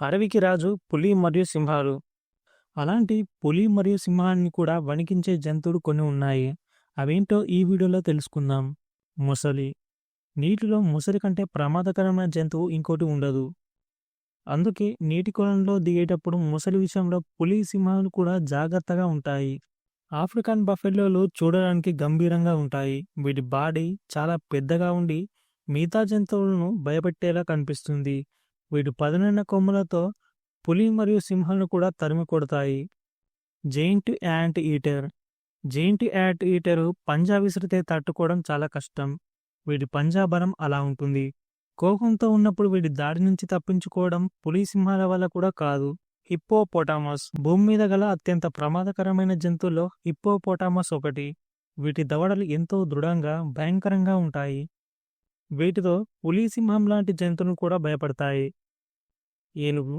అడవికి రాజు పులి మరియు సింహాలు. అలాంటి పులి మరియు సింహాన్ని కూడా వణికించే జంతువులు కొన్ని ఉన్నాయి. అవేంటో ఈ వీడియోలో తెలుసుకుందాం. ముసలి. నీటిలో ముసలి కంటే ప్రమాదకరమైన జంతువు ఇంకోటి ఉండదు. అందుకే నీటి కొలంలో దిగేటప్పుడు ముసలి విషయంలో పులి సింహాలు కూడా జాగ్రత్తగా ఉంటాయి. ఆఫ్రికన్ బఫెల్లోలు చూడడానికి గంభీరంగా ఉంటాయి. వీటి బాడీ చాలా పెద్దగా ఉండి మిగతా జంతువులను భయపెట్టేలా కనిపిస్తుంది. వీటి పదునైన కొమ్ములతో పులి మరియు సింహాలను కూడా తరిమి కొడతాయి. Giant ant eater. Giant ant eater పంజా విసిరితే తట్టుకోవడం చాలా కష్టం. వీటి పంజా బలం అలా ఉంటుంది. కోపంతో ఉన్నప్పుడు వీటి దాడి నుంచి తప్పించుకోవడం పులి సింహాల వల్ల కూడా కాదు. హిప్పోపోటామస్. భూమి మీద గల అత్యంత ప్రమాదకరమైన జంతువుల్లో హిప్పోపోటామస్ ఒకటి. వీటి దవడలు ఎంతో దృఢంగా భయంకరంగా ఉంటాయి. వీటితో పులి సింహం లాంటి జంతువులు కూడా భయపడతాయి. ఏనుగు.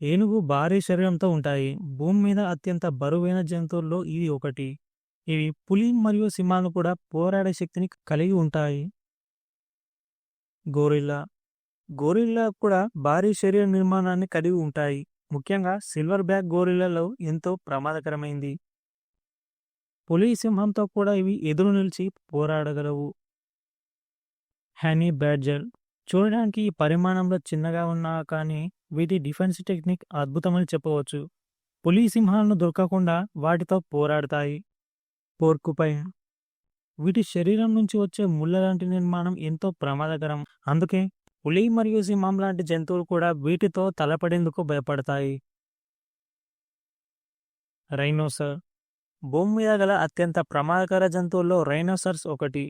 ఏనుగు భారీ శరీరంతో ఉంటాయి. భూమి మీద అత్యంత బరువైన జంతువుల్లో ఇది ఒకటి. ఇవి పులి మరియు సింహాలు కూడా పోరాడే శక్తిని కలిగి ఉంటాయి. గోరిల్లా. గోరిల్లా కూడా భారీ శరీర నిర్మాణాన్ని కలిగి ఉంటాయి. ముఖ్యంగా సిల్వర్ బ్యాక్ గోరిల్లాలో ఎంతో ప్రమాదకరమైంది. పులి సింహంతో కూడా ఇవి ఎదురు నిలిచి పోరాడగలవు. హ్యానీ బ్యాడ్జర్ చూడడానికి ఈ పరిమాణంలో చిన్నగా ఉన్నా కానీ వీటి డిఫెన్స్ టెక్నిక్ అద్భుతమని చెప్పవచ్చు. పులి సింహాలను దొరకకుండా వాటితో పోరాడతాయి. పోర్కుపై. వీటి శరీరం నుంచి వచ్చే ముళ్ళ లాంటి నిర్మాణం ఎంతో ప్రమాదకరం. అందుకే పులి మరియు సింహం లాంటి జంతువులు కూడా వీటితో తలపడేందుకు భయపడతాయి. రైనోసర్. భూమి మీద గల అత్యంత ప్రమాదకర జంతువుల్లో రైనోసర్స్ ఒకటి.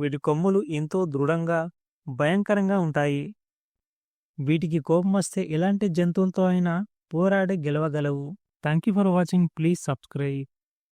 వీటి కొమ్ములు ఎంతో దృఢంగా భయంకరంగా ఉంటాయి. వీటికి కోపం వస్తే ఎలాంటి జంతువులతో అయినా పోరాడి గెలవగలవు. Thank you for watching please subscribe